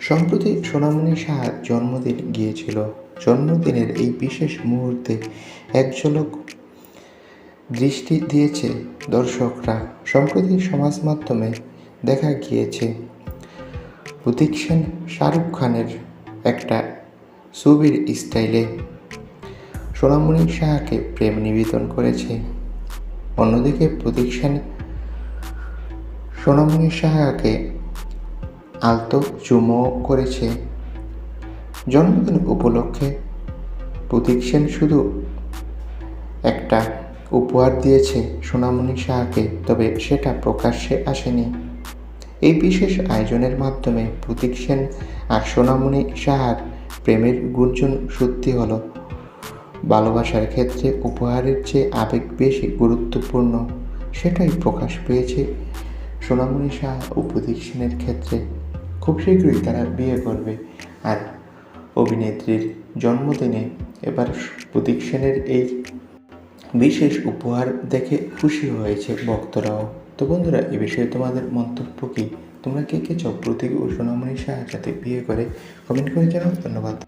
সম্প্রতি সোনামণি সাহার জন্মদিন গিয়েছিল। জন্মদিনের এই বিশেষ মুহূর্তে এক ঝলক দৃষ্টি দিয়েছে দর্শকরা। সম্প্রতি সমাজ মাধ্যমে দেখা গিয়েছে প্রতীক সেন শাহরুখ খানের একটা ছবির স্টাইলে। সোনামণি সাহাকে প্রেম নিবেদন করেছে। অন্যদিকে প্রতীক সেন সোনামণি সাহাকে আলতো চুমো করেছে। জন্মদিন উপলক্ষে প্রতীক সেন শুধু একটা উপহার দিয়েছে সোনামণি সাহাকে তবে সেটা প্রকাশ্যে আসেনি। এই বিশেষ আয়োজনের মাধ্যমে প্রতীক সেন আর সোনামণি সাহার প্রেমের গুঞ্জন সত্যি হলো। ভালোবাসার ক্ষেত্রে উপহারের চেয়ে আবেগ বেশি গুরুত্বপূর্ণ, সেটাই প্রকাশ পেয়েছে সোনামণি সাহা ও প্রতীক সেনের ক্ষেত্রে। খুব শীঘ্রই তারা বিয়ে করবে। আর অভিনেত্রীর জন্মদিনে এবার প্রতীক সেনের এই বিশেষ উপহার দেখে খুশি হয়েছে ভক্তরাও। তো বন্ধুরা, এ বিষয়ে তোমাদের মন্তব্য কী? তোমরা কে কে প্রতীক ও সোনামণি সাহা যাতে বিয়ে করে? কমেন্ট করে জানাও। ধন্যবাদ।